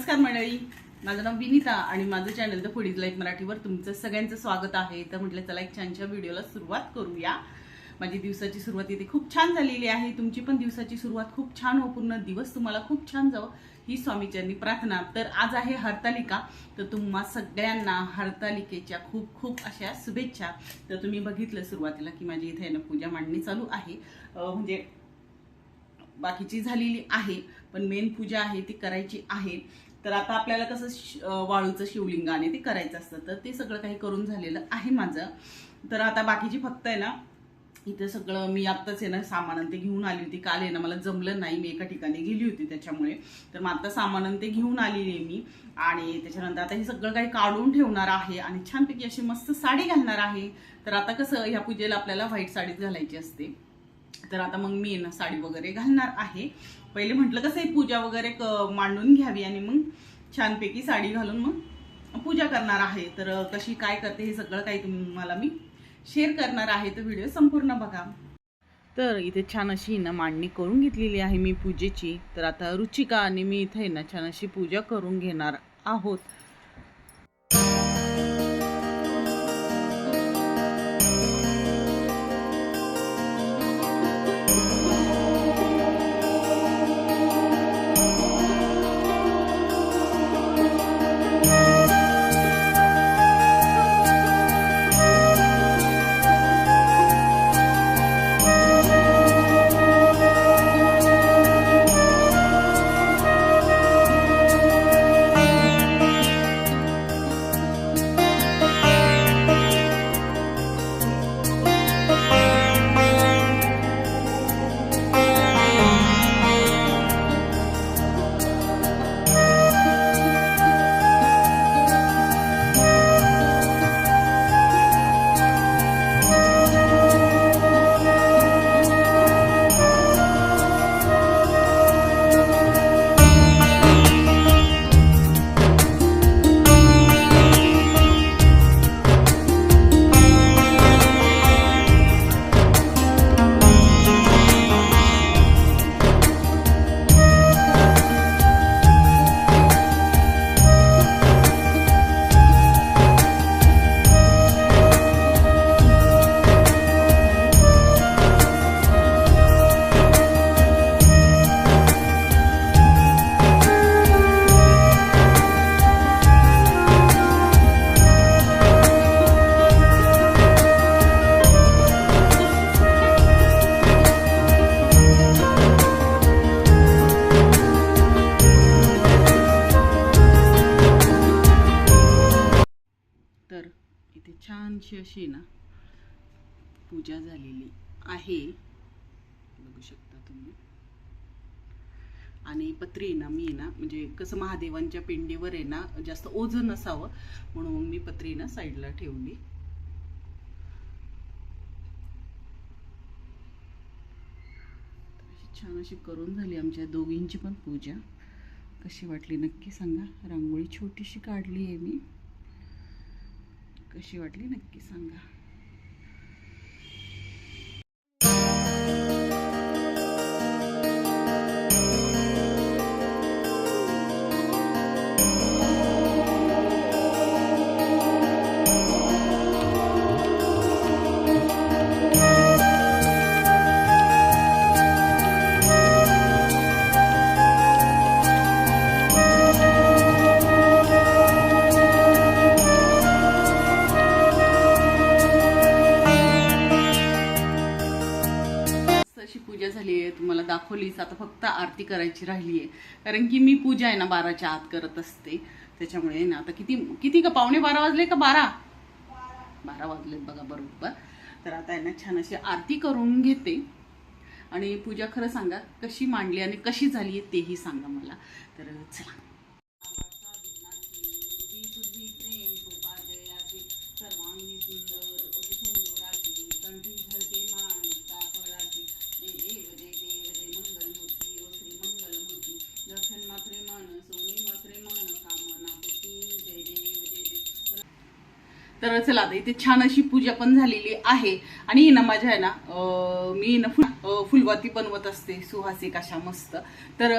नमस्कार मंडळी. माझं नाव विनिता आणि माझं चॅनल द फुडीज लाईफ मराठीवर तुमचं सगळ्यांचं स्वागत आहे. तर म्हटलं चला एक छानशा व्हिडिओला सुरुवात करूया. माझी दिवसाची सुरुवात इथे खूप छान झालेली आहे. तुमची पण दिवसाची सुरुवात खूप छान हो. पूर्ण दिवस तुम्हाला खूप छान जावं. ही स्वामीचरणी प्रार्थना. तर आज आहे हरतालिका. तर तुम्हा सगळ्यांना हरतालिकेच्या खूप खूप अशा शुभेच्छा. तर तुम्ही बघितलं सुरुवातीला की माझी इथे ना पूजा मांडणी चालू आहे. म्हणजे बाकीची झालेली आहे. पण मेन पूजा आहे ती करायची आहे. तर आता आपल्याला कसं श- वाळूचं शिवलिंगाने ते करायचं असतं तर ते सगळं काही करून झालेलं आहे माझं. तर आता बाकीची फक्त आहे ना इथं सगळं मी आत्ताच आहे ना सामान ते घेऊन आली होती. काल आहे ना मला जमलं नाही मी एका ठिकाणी गेली होती त्याच्यामुळे. तर मग आता सामान ते घेऊन आलेली आहे मी. आणि त्याच्यानंतर आता हे सगळं काही काढून ठेवणार आहे आणि छानपैकी अशी मस्त साडी घालणार आहे. तर आता कसं ह्या पूजेला आपल्याला व्हाईट साडीच घालायची असते. तर आता मग मी ना साडी वगैरे घालणार आहे. पहिले म्हटलं कसं आहे पूजा वगैरे मांडून घ्यावी आणि मग छानपैकी साडी घालून मग पूजा करणार आहे. तर कशी काय करते हे सगळं काही तुम्हाला मी शेअर करणार आहे. तर व्हिडिओ संपूर्ण बघा. तर इथे छान अशी ना मांडणी करून घेतलेली आहे मी पूजेची. तर आता रुचिका आणि मी इथे ना छान अशी पूजा करून घेणार आहोत. पूजा झालेली आहे. बघू शकता तुम्ही. आणि पत्री आहे ना मी ना म्हणजे कसं महादेवांच्या पिंडीवर आहे ना जास्त ओझं नसावं म्हणून मग मी पत्री ना साईडला ठेवली. अशी छान अशी करून झाली आमच्या दोघींची पण पूजा. कशी वाटली नक्की सांगा. रांगोळी छोटीशी काढली आहे मी. कशी वाटली नक्की सांगा. आहे दाखवलीच. आता फक्त आरती करायची राहिली आहे कारण की मी पूजा आहे ना बाराच्या आत करत असते. त्याच्यामुळे ना आता किती किती का पावणे बारा वाजले का बारा? बारा वाजलेत बघा बरोबर. तर आता आहे ना छान अशी आरती करून घेते. आणि पूजा खरं सांगा कशी मांडली आणि कशी झाली आहे तेही सांगा मला. तर चला. तर चला आता इथे छान अशी पूजा पण झालेली आहे. आणि ना माझ्या आहे ना मी ना फुल फुलवाती बनवत असते सुहासिक अशा मस्त. तर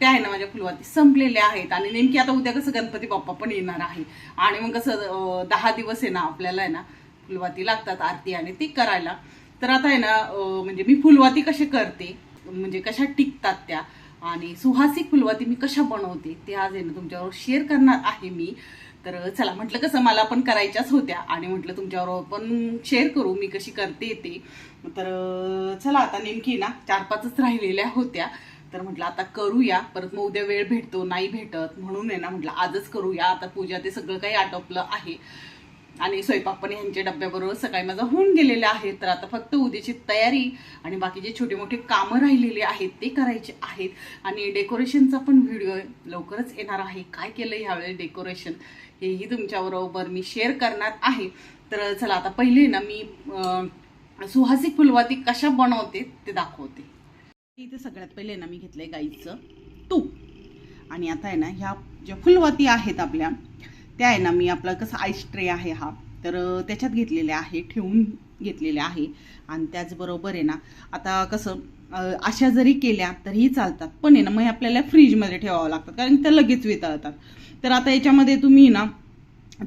त्या आहे ना माझ्या फुलवाती संपलेल्या आहेत. आणि नेमकी आता उद्या कसं गणपती बाप्पा पण येणार आहे. आणि मग कसं दहा दिवस आहे ना आपल्याला आहे ना फुलवाती लागतात आरती आणि ती करायला. तर आता आहे ना म्हणजे मी फुलवाती कसे करते म्हणजे कशा टिकतात त्या आणि सुहासिक फुलवाती मी कशा बनवते ते आज आहे ना तुमच्याबरोबर शेअर करणार आहे मी. तर चला म्हटलं कसं मला पण करायच्याच होत्या आणि म्हटलं तुमच्याबरोबर पण शेअर करू मी कशी करते ते. तर चला आता नेमकी ना चार पाचच राहिलेल्या होत्या. तर म्हटलं आता करूया परत मग उद्या वेळ भेटतो नाही भेटत म्हणून आहे ना म्हटलं आजच करूया. आता पूजा ते सगळं काही आटोपलं आहे. आणि स्वयंपाक पण ह्यांच्या डब्याबरोबर सकाळी माझा होऊन गेलेला आहे. तर आता फक्त उद्याची तयारी आणि बाकीचे छोटे मोठे कामं राहिलेले आहेत ते करायचे आहेत. आणि डेकोरेशनचा पण व्हिडिओ लवकरच येणार आहे. काय केलं ह्यावेळेस डेकोरेशन हेही तुमच्याबरोबर मी शेअर करणार आहे. तर चला आता पहिले ना मी सुहासिक फुलवाती कशा बनवते ते दाखवते. इथे सगळ्यात पहिले ना मी घेतलंय गाईचं तूप. आणि आता आहे ना ह्या ज्या फुलवाती आहेत आपल्या त्या आहे ना मी आपला कसं आईस ट्रे आहे हा. तर त्याच्यात घेतलेल्या आहे ठेवून घेतलेल्या आहे. आणि त्याचबरोबर आहे ना आता कसं अशा जरी केल्या तरीही चालतात. पण आहे ना मग हे आपल्याला फ्रीजमध्ये ठेवावं लागतात कारण त्या लगेच वितळतात. तर आता याच्यामध्ये तुम्ही ना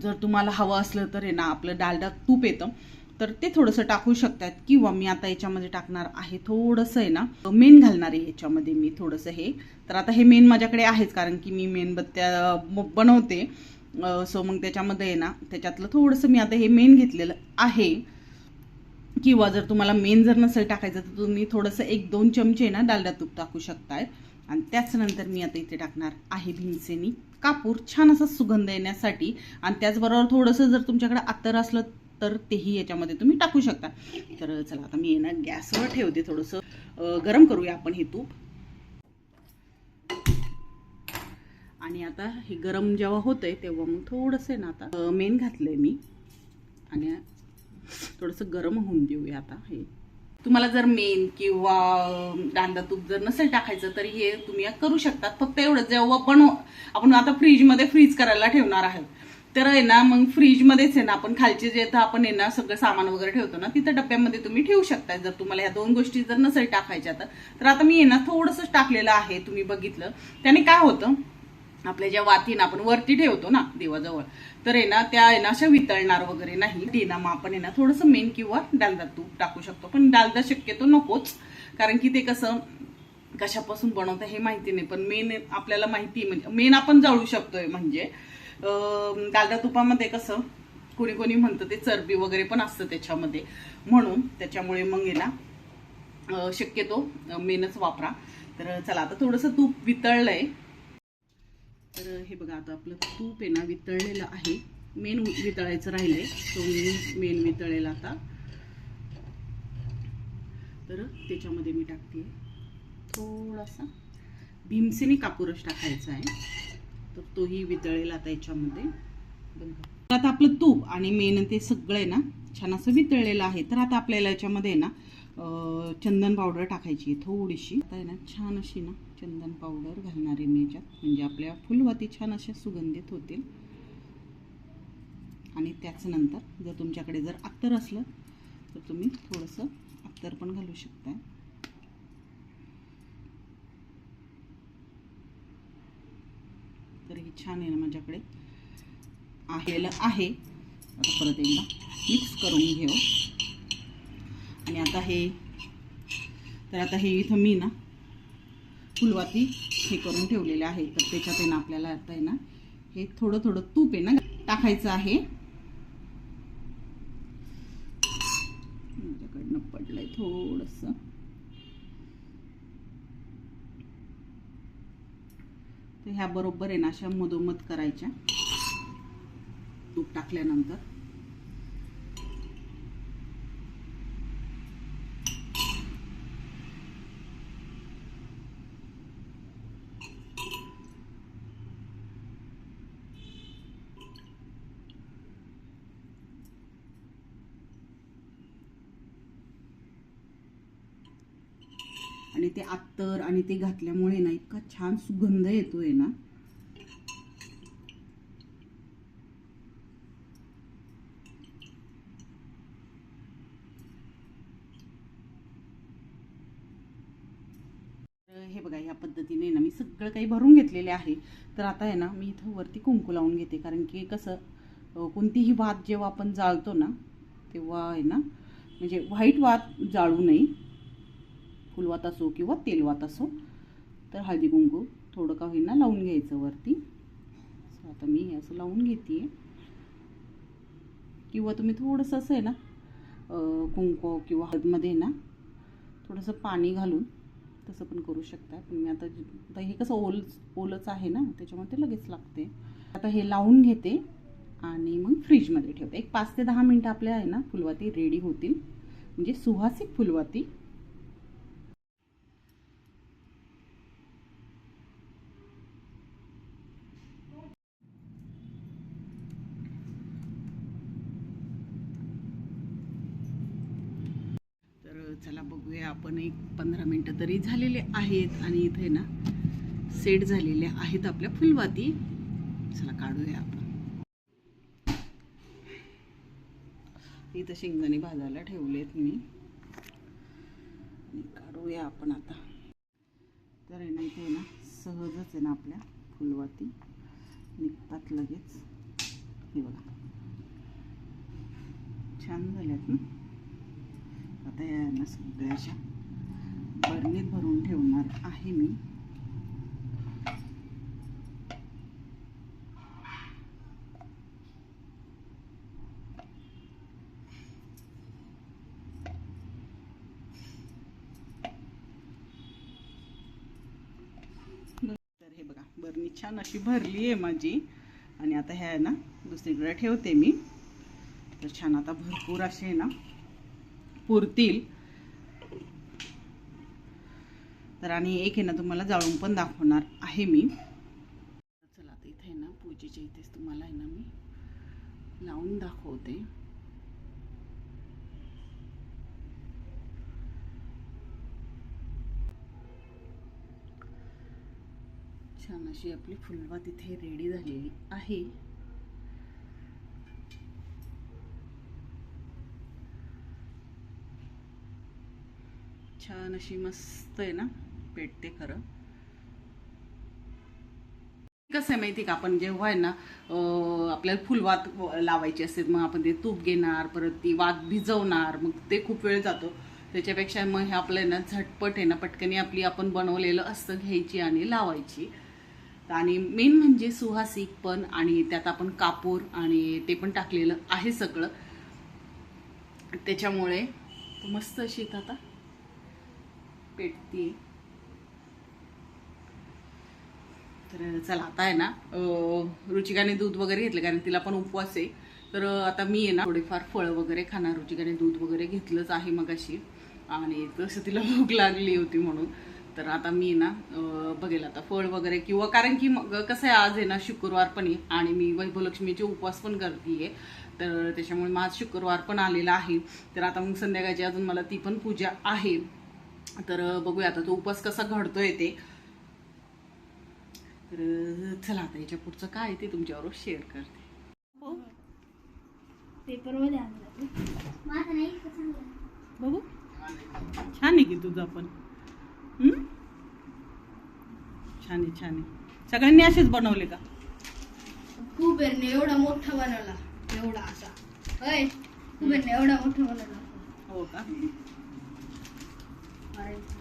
जर तुम्हाला हवं असलं तर आहे ना आपलं डालडा तूप येतं. तर ते थोडंसं टाकू शकतात. किंवा मी आता याच्यामध्ये टाकणार आहे थोडंसं आहे ना मेन घालणार आहे याच्यामध्ये मी थोडंसं हे. तर आता हे मेन माझ्याकडे आहेच कारण की मी मेणबत्त्या बनवते. सो मग त्याच्यामध्ये आहे ना त्याच्यातलं थोडंसं मी आता हे मेन घेतलेलं आहे. किंवा जर तुम्हाला मेन जर नसेल टाकायचं तर तुम्ही थोडंसं एक दोन चमचे ना डालडा तूप टाकू शकताय. आणि त्याचनंतर मी आता इथे टाकणार आहे भिंसेनी कापूर छान असा सुगंध येण्यासाठी आणि त्याचबरोबर थोडंसं जर तुमच्याकडे अत्तर असलं तर तेही याच्यामध्ये तुम्ही टाकू शकता. तर चला आता मी ना गॅसवर ठेवते थोडंसं. गरम करूया आपण हे तूप. आणि आता हे गरम जेव्हा होतंय तेव्हा मग थोडंसं आहे ना आता मेन आहे मी. आणि थोडंसं गरम होऊन देऊया आता हे. तुम्हाला जर मेन किंवा कांदा तूप जर नसेल टाकायचं तर हे तुम्ही करू शकतात. फक्त एवढं जेव्हा पण आपण आता फ्रीजमध्ये फ्रीज करायला ठेवणार आहोत तर आहे ना मग फ्रीजमध्येच आहे ना आपण खालचे जे आपण आहे ना सगळं सामान वगैरे ठेवतो ना तिथं डब्यामध्ये तुम्ही ठेवू शकता जर तुम्हाला ह्या दोन गोष्टी जर नसेल टाकायच्या तर. आता मी आहे ना थोडंसं टाकलेलं आहे तुम्ही बघितलं. त्याने काय होतं आपल्या ज्या वातीनं आपण वरती ठेवतो ना देवाजवळ तर आहे ना त्या आहे ना अशा वितळणार वगैरे नाही. ते ना मग आपण आहे ना थोडंसं मेन किंवा डालदा तूप टाकू शकतो. पण डालदा शक्यतो नकोच कारण की ते कसं कशापासून बनवतं हे माहिती नाही. पण मेन आपल्याला माहिती म्हणजे मेन आपण जाळू शकतोय म्हणजे डालदा तुपामध्ये कसं कोणी कोणी म्हणतं ते चरबी वगैरे पण असतं त्याच्यामध्ये. म्हणून त्याच्यामुळे मग आहे ना शक्यतो मेनच वापरा. तर चला आता थोडंसं तूप वितळलंय. तर हे बघा आता आपलं तूप आहे ना वितळलेलं आहे. मेन वितळायचं राहिलंय. तो मी मेन वितळेला आता. तर त्याच्यामध्ये मी टाकते. थोडासा भीमसेनी कापूरच टाकायचा आहे. तर तोही वितळेला आता याच्यामध्ये. बघा तर आता आपलं तूप आणि मेन ते सगळं आहे ना छान असं वितळलेलं आहे. तर आता आपल्याला याच्यामध्ये ना चंदन पावडर टाकायची थोडीशी. आता आहे ना छान अशी ना चंदन पावडर घालणार आहे मी याच्यात म्हणजे आपल्या फुलवाती छान अशा सुगंधित होतील. आणि त्याच नंतर जर तुमच्याकडे जर अत्तर असलं तर तुम्ही थोडंसं अत्तर पण घालू शकता तर हे छान आहे ना माझ्याकडे. आहेलं आहे. आता परत एकदा मिक्स करून घेऊ. आणि आता हे तर आता हे इथं मी ना फुलवाती हे करून ठेवलेले आहे. तर त्याच्यात आहे ना आपल्याला आता आहे ना हे थोडं थोडं तूप आहे ना टाकायचं आहे. माझ्याकडनं पडलंय थोडंसं. तर ह्या बरोबर आहे ना अशा मधोमध करायच्या. तूप टाकल्यानंतर. आणि ते आत्तर आणि ते घातल्यामुळे ना इतका छान सुगंध येतोय ना. हे बघा ह्या पद्धतीने ना मी सगळं काही भरून घेतलेले आहे. तर आता आहे ना मी इथं वरती कुंकू लावून घेते कारण की कसं कोणतीही वाद जेव्हा आपण जाळतो ना तेव्हा आहे ना म्हणजे व्हाईट वाद जाळू नये. फुलवात असो किंवा तेलवात असो तर हळदी कुंकू थोडं का होईना लावून घ्यायचं वरती. सो आता मी हे असं लावून घेते किंवा तुम्ही थोडंसं असं आहे ना कुंकू किंवा हळदमध्ये ना थोडंसं पाणी घालून तसं पण करू शकता. पण मी आता आता हे कसं ओल ओलच आहे ना त्याच्यामुळे ते लगेच लागते. आता हे लावून घेते आणि मग फ्रीजमध्ये ठेवते. एक पाच ते दहा मिनटं आपल्या आहे ना फुलवाती रेडी होतील. म्हणजे सुहासिक फुलवाती तर चला बघूया आपण एक पंधरा मिनटं तरी झालेले आहेत आणि इथे ना सेट झालेल्या आहेत आपल्या फुलवाती. चला काढूया आपण. इथं शेंगदाणे भाजायला ठेवलेत मी. आणि काढूया आपण आता. तर आहे ना इथे ना सहजच आहे ना आपल्या फुलवाती. निघतात लगेच. हे बघा. छान झाल्यात ना? आता यांना सगळ्या अशा बरणीत भरून ठेवणार आहे मी. बघा बरणी छान अशी भरली आहे माझी. आणि आता ह्या आहे ना दुसरीकडे ठेवते मी. तर छान आता भरपूर असे आहे ना पुरतील. तर आणि एक आहे ना तुम्हाला जाळून पण दाखवणार आहे मी. चला आता इथे आहे ना पूजेच्या इथेच तुम्हाला आहे ना मी लावून दाखवते. छान अशी आपली फुलवा तिथे रेडी झालेली आहे. छान अशी मस्त आहे ना पेटते खरं. कसं आहे माहिती का आपण जेव्हा आहे ना आपल्याला फुलवात लावायची असेल मग आपण ते तूप घेणार परत ती वात भिजवणार मग ते खूप वेळ जातो. त्याच्यापेक्षा मग हे आपलं आहे ना झटपट आहे ना पटकनी आपली आपण बनवलेलं असतं घ्यायची आणि लावायची. आणि मेन म्हणजे सुहासिक पण आणि त्यात आपण कापूर आणि ते पण टाकलेलं आहे सगळं. त्याच्यामुळे मस्त अशी आता. पेटती. तर चला आता आहे ना रुचिकाने दूध वगैरे घेतलं कारण तिला पण उपवास आहे. तर आता मी आहे ना थोडेफार फळं वगैरे खाणार. रुचिकाने दूध वगैरे घेतलंच आहे मगाशी. आणि तसं तिला भूक लागली होती म्हणून. तर आता मी ना बघेल आता फळ वगैरे किंवा कारण की मग कसं आहे आज आहे ना शुक्रवार पण आहे. आणि मी वैभवलक्ष्मीचे उपवास पण करते तर त्याच्यामुळे माझ शुक्रवार पण आलेला आहे. तर आता मग संध्याकाळची अजून मला ती पण पूजा आहे. तर बघूया आता तो उपवास कसा घडतोय ते. तर चला आता याच्या पुढचं काय ते तुमच्याबरोबर शेअर करते. बघू. छान आहे की तुझं पण. हम्म? छान आहे छान आहे. सगळ्यांनी असेच बनवले का? कुबेरने एवढा मोठा बनवला. एवढा असा. होय? कुबेरने एवढा मोठा बनवला. हो का? hard.